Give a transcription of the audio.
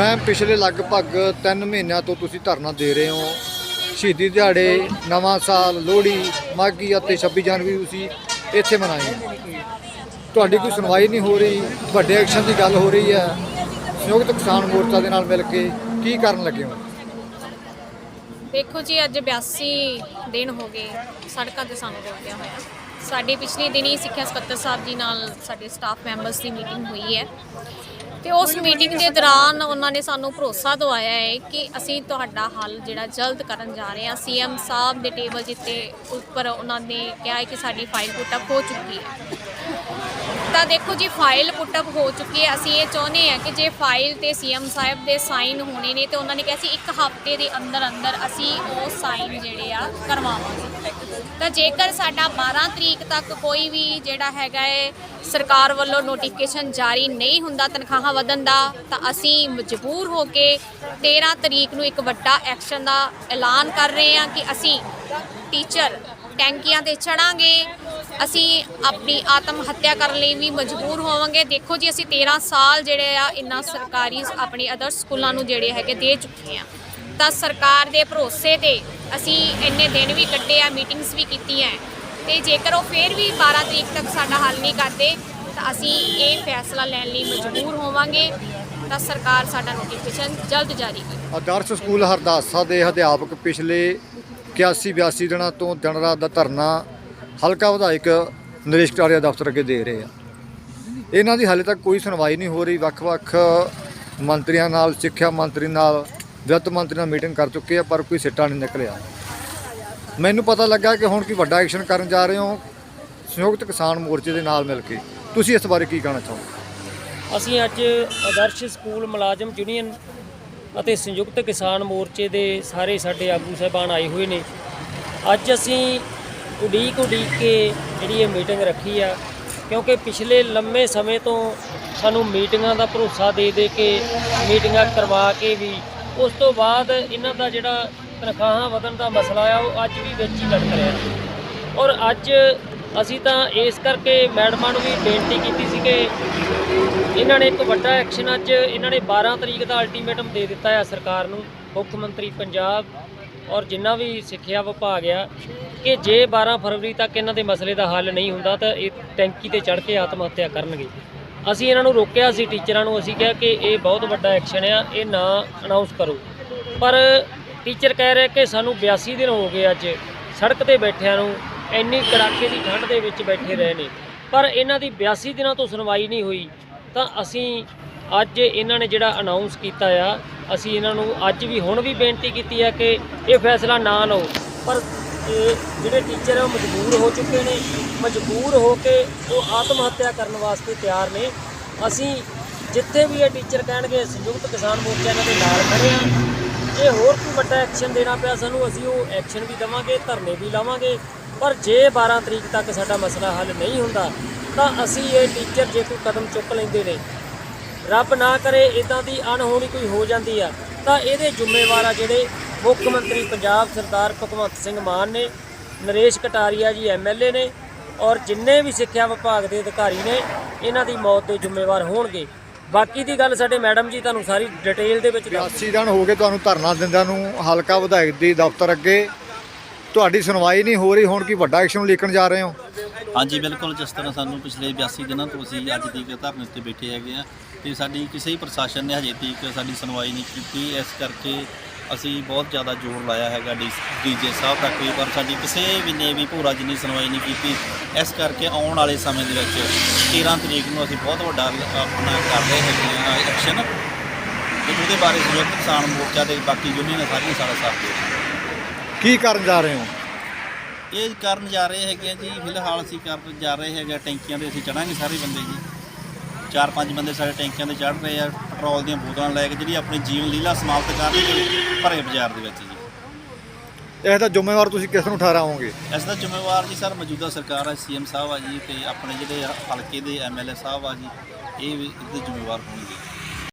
ਮੈਂ ਪਿਛਲੇ ਲਗਭਗ 3 ਮਹੀਨਿਆਂ ਤੋਂ ਤੁਸੀਂ ਧਰਨਾ ਦੇ ਰਹੇ ਹੋ। ਸ਼ਹੀਦੀ ਦਿਹਾੜੇ, ਨਵਾਂ ਸਾਲ, ਲੋਹੜੀ, ਮਾਘੀ ਅਤੇ 26 ਜਨਵਰੀ ਤੁਸੀਂ ਇੱਥੇ ਮਨਾਏ ਤੁਹਾਡੀ ਕੋਈ ਸੁਣਵਾਈ ਨਹੀਂ ਹੋ ਰਹੀ ਵੱਡੇ ਐਕਸ਼ਨ ਦੀ ਗੱਲ ਹੋ ਰਹੀ ਹੈ। ਸੰਯੁਕਤ ਕਿਸਾਨ ਮੋਰਚਾ ਦੇ ਨਾਲ ਮਿਲ ਕੇ ਕੀ ਕਰਨ ਲੱਗੇ ਹੋ? ਦੇਖੋ ਜੀ, ਅੱਜ 82 ਦਿਨ ਹੋ ਗਏ, ਸੜਕਾਂ ਤੇ ਸਾਨੂੰ ਰੋਕਿਆ ਹੋਇਆ। ਸਾਡੀ ਪਿਛਲੇ ਦਿਨੀ ਸਿੱਖਿਆ ਸਕੱਤਰ ਸਾਹਿਬ ਜੀ ਨਾਲ ਸਾਡੇ ਸਟਾਫ ਮੈਂਬਰਸ ਦੀ ਮੀਟਿੰਗ ਹੋਈ ਹੈ। ਤੇ ਉਸ ਮੀਟਿੰਗ ਦੇ ਦੌਰਾਨ ਉਹਨਾਂ ਨੇ ਸਾਨੂੰ ਭਰੋਸਾ ਦਵਾਇਆ ਹੈ ਕਿ ਅਸੀਂ ਤੁਹਾਡਾ ਹੱਲ ਜਿਹੜਾ ਜਲਦ ਕਰਨ ਜਾ ਰਹੇ ਹਾਂ। ਸੀਐਮ ਸਾਹਿਬ ਦੇ ਟੇਬਲ ਜਿੱਤੇ ਉੱਪਰ ਉਹਨਾਂ ਨੇ ਕਿਹਾ ਹੈ ਕਿ ਸਾਡੀ ਫਾਈਲ ਪੁੱਟ ਹੋ ਚੁੱਕੀ ਹੈ। ਤਾਂ ਦੇਖੋ ਜੀ ਫਾਈਲ ਪੁੱਟਅਪ ਹੋ ਚੁੱਕੀ ਹੈ। ਅਸੀਂ ਇਹ ਚਾਹੁੰਦੇ ਹਾਂ ਕਿ ਜੇ ਫਾਈਲ ਤੇ ਸੀਐਮ ਸਾਹਿਬ ਦੇ ਸਾਈਨ ਹੋਣੇ ਨੇ, ਤੇ ਉਹਨਾਂ ਨੇ ਕਿਹਾ ਸੀ ਇੱਕ ਹਫ਼ਤੇ ਦੇ ਅੰਦਰ ਅੰਦਰ ਅਸੀਂ ਉਹ ਸਾਈਨ ਜਿਹੜੇ ਆ ਕਰਵਾਵਾਂਗੇ। ਤਾਂ ਜੇਕਰ ਸਾਡਾ 12 ਤਰੀਕ ਤੱਕ ਕੋਈ ਵੀ ਜਿਹੜਾ ਹੈਗਾ ਹੈ ਸਰਕਾਰ ਵੱਲੋਂ ਨੋਟੀਫਿਕੇਸ਼ਨ ਜਾਰੀ ਨਹੀਂ ਹੁੰਦਾ, ਤਨਖਾਹਾਂ ਵਧਣ ਦਾ, ਤਾਂ ਅਸੀਂ ਮਜਬੂਰ ਹੋ ਕੇ 13 ਤਰੀਕ ਨੂੰ ਇੱਕ ਵੱਡਾ ਐਕਸ਼ਨ ਦਾ ਐਲਾਨ ਕਰ ਰਹੇ ਹਾਂ ਕਿ ਅਸੀਂ ਟੀਚਰ ਟੈਂਕੀਆਂ ਤੇ ਚੜਾਂਗੇ ਅਸੀਂ ਆਪਣੀ ਆਤਮ ਹੱਤਿਆ ਕਰਨ ਲਈ ਵੀ ਮਜਬੂਰ ਹੋਵਾਂਗੇ। ਦੇਖੋ ਜੀ, ਅਸੀਂ 13 ਸਾਲ ਜਿਹੜੇ ਆ ਇਨ੍ਹਾਂ ਸਰਕਾਰੀ ਆਪਣੀ ਅਦਰ ਸਕੂਲਾਂ ਨੂੰ ਜਿਹੜੇ ਹੈਗੇ ਦੇ ਚੁੱਕੇ ਆ। ਤਾਂ ਸਰਕਾਰ ਦੇ ਭਰੋਸੇ ਤੇ ਅਸੀਂ ਇੰਨੇ ਦਿਨ ਵੀ ਕੱਢੇ ਆ ਮੀਟਿੰਗਸ ਵੀ ਕੀਤੀਆਂ ਤੇ ਜੇਕਰ ਉਹ ਫੇਰ ਵੀ 12 ਤਰੀਕ ਤੱਕ ਸਾਡਾ ਹੱਲ ਨਹੀਂ ਕਰਦੇ, ਤਾਂ ਅਸੀਂ ਇਹ ਫੈਸਲਾ ਲੈਣ ਲਈ ਮਜਬੂਰ ਹੋਵਾਂਗੇ। ਤਾਂ ਸਰਕਾਰ ਸਾਡਾ ਨੋਟੀਫਿਕੇਸ਼ਨ ਜਲਦ ਜਾਰੀ ਕਰੇ। ਆਦਰਸ਼ ਸਕੂਲ ਹਰਦਾਸਾ ਦੇ ਅਧਿਆਪਕ ਪਿਛਲੇ 81 82 ਦਿਨਾਂ ਤੋਂ ਦਿਨ ਰਾਤ ਦਾ ਧਰਨਾ ਹਲਕਾ ਵਿਧਾਇਕ ਨਰੇਸ਼ ਕਟਾਰੀਆ ਦਫ਼ਤਰ ਅੱਗੇ ਦੇ ਰਹੇ ਆ। ਇਹਨਾਂ ਦੀ ਹਾਲੇ ਤੱਕ ਕੋਈ ਸੁਣਵਾਈ ਨਹੀਂ ਹੋ ਰਹੀ। ਵੱਖ-ਵੱਖ ਮੰਤਰੀਆਂ ਨਾਲ, ਸਿੱਖਿਆ ਮੰਤਰੀ ਨਾਲ, ਵਿੱਤ ਮੰਤਰੀ ਨਾਲ ਮੀਟਿੰਗ ਕਰ ਚੁੱਕੇ ਆ, ਪਰ ਕੋਈ ਸਿੱਟਾ ਨਹੀਂ ਨਿਕਲਿਆ। ਮੈਨੂੰ ਪਤਾ ਲੱਗਾ ਕਿ ਹੁਣ ਕੀ ਵੱਡਾ ਐਕਸ਼ਨ ਕਰਨ ਜਾ ਰਹੇ ਹੋ, ਸੰਯੁਕਤ ਕਿਸਾਨ ਮੋਰਚੇ ਦੇ ਨਾਲ ਮਿਲ ਕੇ। ਤੁਸੀਂ ਇਸ ਬਾਰੇ ਕੀ ਕਹਿਣਾ ਚਾਹੋਗੇ? ਅਸੀਂ ਅੱਜ ਆਦਰਸ਼ ਸਕੂਲ ਮੁਲਾਜ਼ਮ ਯੂਨੀਅਨ ਅਤੇ ਸੰਯੁਕਤ ਕਿਸਾਨ ਮੋਰਚੇ ਦੇ ਸਾਰੇ ਸਾਡੇ ਆਗੂ ਸਾਹਿਬਾਨ ਆਏ ਹੋਏ ਨੇ। ਅੱਜ ਅਸੀਂ ਉਡੀਕ ਉਡੀਕ ਕੇ ਜਿਹੜੀ ਇਹ ਮੀਟਿੰਗ ਰੱਖੀ ਆ, ਕਿਉਂਕਿ ਪਿਛਲੇ ਲੰਮੇ ਸਮੇਂ ਤੋਂ ਸਾਨੂੰ ਮੀਟਿੰਗਾਂ ਦਾ ਭਰੋਸਾ ਦੇ ਦੇ ਕੇ ਮੀਟਿੰਗਾਂ ਕਰਵਾ ਕੇ ਵੀ, ਉਸ ਤੋਂ ਬਾਅਦ ਇਹਨਾਂ ਦਾ ਜਿਹੜਾ ਤਨਖਾਹਾਂ ਵਧਣ ਦਾ ਮਸਲਾ ਆ, ਉਹ ਅੱਜ ਵੀ ਵਿੱਚ ਹੀ ਲਟਕ ਰਿਹਾ। ਔਰ ਅੱਜ ਅਸੀਂ ਤਾਂ ਇਸ ਕਰਕੇ ਮੈਡਮਾਂ ਨੂੰ ਵੀ ਬੇਨਤੀ ਕੀਤੀ ਸੀ ਕਿ ਇਹਨਾਂ ਨੇ ਇੱਕ ਵੱਡਾ ਐਕਸ਼ਨ ਅੱਜ ਇਹਨਾਂ ਨੇ 12 ਤਰੀਕ ਦਾ ਅਲਟੀਮੇਟਮ ਦੇ ਦਿੱਤਾ ਹੈ ਸਰਕਾਰ ਨੂੰ, ਮੁੱਖ ਮੰਤਰੀ ਪੰਜਾਬ ਔਰ ਜਿੰਨਾ ਵੀ ਸਿੱਖਿਆ ਵਿਭਾਗ ਆ ਕਿ ਜੇ 12 ਫਰਵਰੀ ਤੱਕ ਇਹਨਾਂ ਦੇ ਮਸਲੇ ਦਾ ਹੱਲ ਨਹੀਂ ਹੁੰਦਾ ਤਾਂ ਇਹ ਟੈਂਕੀ ਤੇ ਚੜ੍ਹ ਕੇ ਆਤਮ ਹੱਤਿਆ ਕਰਨਗੇ। ਅਸੀਂ ਇਹਨਾਂ ਨੂੰ ਰੋਕਿਆ ਸੀ, ਟੀਚਰਾਂ ਨੂੰ ਅਸੀਂ ਕਿਹਾ ਕਿ ਇਹ ਬਹੁਤ ਵੱਡਾ ਐਕਸ਼ਨ ਆ, ਇਹ ਨਾ ਅਨਾਉਂਸ ਕਰੋ। ਪਰ ਟੀਚਰ ਕਹਿ ਰਹੇ ਕਿ ਸਾਨੂੰ 82 ਦਿਨ ਹੋ ਗਏ ਅੱਜ ਸੜਕ ਤੇ ਬੈਠਿਆਂ ਨੂੰ, ਇੰਨੀ ਕੜਾਕੇ ਦੀ ਠੰਡ ਦੇ ਵਿੱਚ ਬੈਠੇ ਰਹੇ ਨੇ। ਪਰ ਇਹਨਾਂ ਦੀ 82 ਦਿਨਾਂ ਤੋਂ ਸੁਣਵਾਈ ਨਹੀਂ ਹੋਈ, ਤਾਂ ਅਸੀਂ ਅੱਜ ਇਹਨਾਂ ਨੇ ਜਿਹੜਾ ਅਨਾਉਂਸ ਕੀਤਾ ਆ, ਅਸੀਂ ਇਹਨਾਂ ਨੂੰ ਅੱਜ ਵੀ ਹੁਣ ਵੀ ਬੇਨਤੀ ਕੀਤੀ ਹੈ ਕਿ ਇਹ ਫੈਸਲਾ ਨਾ ਲਓ। ਪਰ ਇਹ ਜਿਹੜੇ ਟੀਚਰ ਆ ਉਹ ਮਜਬੂਰ ਹੋ ਚੁੱਕੇ ਨੇ, ਮਜਬੂਰ ਹੋ ਕੇ ਉਹ ਆਤਮ ਹੱਤਿਆ ਕਰਨ ਵਾਸਤੇ ਤਿਆਰ ਨੇ। ਅਸੀਂ ਜਿੱਥੇ ਵੀ ਇਹ ਟੀਚਰ ਕਹਿਣਗੇ, ਸੰਯੁਕਤ ਕਿਸਾਨ ਮੋਰਚਾ ਇਹਨਾਂ ਦੇ ਨਾਲ ਖੜੇ ਆ। ਜੇ ਹੋਰ ਕੋਈ ਵੱਡਾ ਐਕਸ਼ਨ ਦੇਣਾ ਪਿਆ ਸਾਨੂੰ, ਅਸੀਂ ਉਹ ਐਕਸ਼ਨ ਵੀ ਦੇਵਾਂਗੇ, ਧਰਨੇ ਵੀ ਲਾਵਾਂਗੇ। ਪਰ ਜੇ 12 ਤਰੀਕ ਤੱਕ ਸਾਡਾ ਮਸਲਾ ਹੱਲ ਨਹੀਂ ਹੁੰਦਾ, ਤਾਂ ਅਸੀਂ ਇਹ ਟੀਚਰ ਜੇ ਕੋਈ ਕਦਮ ਚੁੱਕ ਲੈਂਦੇ ਨੇ, ਰੱਬ ਨਾ ਕਰੇ ਇਦਾਂ ਦੀ ਅਣਹੋਣੀ ਕੋਈ ਹੋ ਜਾਂਦੀ ਆ, ਤਾਂ ਇਹਦੇ ਜ਼ਿੰਮੇਵਾਰ ਆ ਜਿਹੜੇ ਮੁੱਖ ਮੰਤਰੀ ਪੰਜਾਬ ਸਰਦਾਰ ਭਗਵੰਤ ਸਿੰਘ ਮਾਨ ਨੇ ਨਰੇਸ਼ ਕਟਾਰੀਆ ਜੀ ਐਮਐਲਏ ਨੇ ਔਰ ਜਿੰਨੇ ਵੀ ਸਿੱਖਿਆ ਵਿਭਾਗ ਦੇ ਅਧਿਕਾਰੀ ਨੇ ਇਹਨਾਂ ਦੀ ਮੌਤ ਦੇ ਜ਼ਿੰਮੇਵਾਰ ਹੋਣਗੇ। ਬਾਕੀ ਦੀ ਗੱਲ ਸਾਡੇ ਮੈਡਮ ਜੀ ਤੁਹਾਨੂੰ ਸਾਰੀ ਡਿਟੇਲ ਦੇ ਵਿੱਚ ਦੱਸ 82 ਦਿਨ ਹੋ ਗਏ ਤੁਹਾਨੂੰ ਧਰਨਾ ਦਿੰਦਿਆਂ ਨੂੰ ਹਲਕਾ ਵਿਧਾਇਕ ਦੀ ਦਫ਼ਤਰ ਅੱਗੇ। ਤੁਹਾਡੀ ਸੁਣਵਾਈ ਨਹੀਂ ਹੋ ਰਹੀ ਹੁਣ ਕੀ ਵੱਡਾ ਐਕਸ਼ਨ ਲਿਖਣ ਜਾ ਰਹੇ ਹੋ? ਹਾਂਜੀ ਬਿਲਕੁਲ ਜਿਸ ਤਰ੍ਹਾਂ ਸਾਨੂੰ ਪਿਛਲੇ 82 ਦਿਨਾਂ ਤੋਂ ਅਸੀਂ ਅੱਜ ਤੱਕ ਧਰਨੇ ਉੱਤੇ ਬੈਠੇ ਹੈਗੇ ਆ ਤੇ ਸਾਡੀ ਕਿਸੇ ਹੀ ਪ੍ਰਸ਼ਾਸਨ ਨੇ ਹਜੇ ਤੱਕ ਸਾਡੀ ਸੁਣਵਾਈ ਨਹੀਂ ਕੀਤੀ। ਇਸ ਕਰਕੇ ਅਸੀਂ ਬਹੁਤ ਜ਼ਿਆਦਾ ਜ਼ੋਰ ਲਾਇਆ ਹੈਗਾ ਡੀਜੇ ਸਾਹਿਬ ਤੱਕ ਵੀ ਪਰ ਸਾਡੀ ਕਿਸੇ ਵੀ ਨੇ ਵੀ ਭੂਰਾ ਜਿੰਨੀ ਸੁਣਵਾਈ ਨਹੀਂ ਕੀਤੀ। ਇਸ ਕਰਕੇ ਆਉਣ ਵਾਲੇ ਸਮੇਂ ਦੇ ਵਿੱਚ 13 ਤਰੀਕ ਨੂੰ ਅਸੀਂ ਬਹੁਤ ਵੱਡਾ ਆਪਣਾ ਕਰ ਰਹੇ ਹੈਗੇ ਐਕਸ਼ਨ ਤੇ ਉਹਦੇ ਬਾਰੇ ਸੰਯੁਕਤ ਕਿਸਾਨ ਮੋਰਚਾ ਤੇ ਬਾਕੀ ਯੂਨੀਅਨ ਸਾਰੀਆਂ ਸਾਡਾ ਸਾਥ ਦੇ। ਕੀ ਕਰਨ ਜਾ ਰਹੇ ਹੋ? ਇਹ ਕਰਨ ਜਾ ਰਹੇ ਹੈਗੇ ਜੀ ਫਿਲਹਾਲ ਅਸੀਂ ਕਰਨ ਜਾ ਰਹੇ ਹੈਗੇ ਟੈਂਕੀਆਂ ਦੇ ਅਸੀਂ ਚੜਾਂਗੇ ਸਾਰੇ ਬੰਦੇ ਜੀ। ਚਾਰ ਪੰਜ ਬੰਦੇ ਸਾਡੇ ਟੈਂਕੀਆਂ ਤੇ ਚੜ ਰਹੇ ਆ। ਪੈਟਰੋਲ ਦੀਆਂ ਬੋਤਲਾਂ ਲੈ ਕੇ ਜਿਹੜੀ ਆਪਣੀ ਜੀਵਨ ਲੀਲਾ ਸਮਾਪਤ ਕਰਨਗੇ ਭਰੇ ਬਾਜ਼ਾਰ ਦੇ ਵਿੱਚ ਜੀ। ਇਹ ਤਾਂ ਜ਼ਿੰਮੇਵਾਰ ਤੁਸੀਂ ਕਿਸ ਨੂੰ ਠਹਿਰਾਓਗੇ ਇਸ ਦਾ ਜ਼ਿੰਮੇਵਾਰ ਜੀ ਸਰ ਮੌਜੂਦਾ ਸਰਕਾਰ ਹੈ ਸੀਐਮ ਸਾਹਿਬ ਆ ਜੀ ਤੇ ਆਪਣੇ ਜਿਹੜੇ ਹਲਕੇ ਦੇ ਐਮਐਲਏ ਸਾਹਿਬ ਆ ਜੀ ਇਹ ਵੀ ਇਹਦੇ ਜ਼ਿੰਮੇਵਾਰ ਹੋਣਗੇ।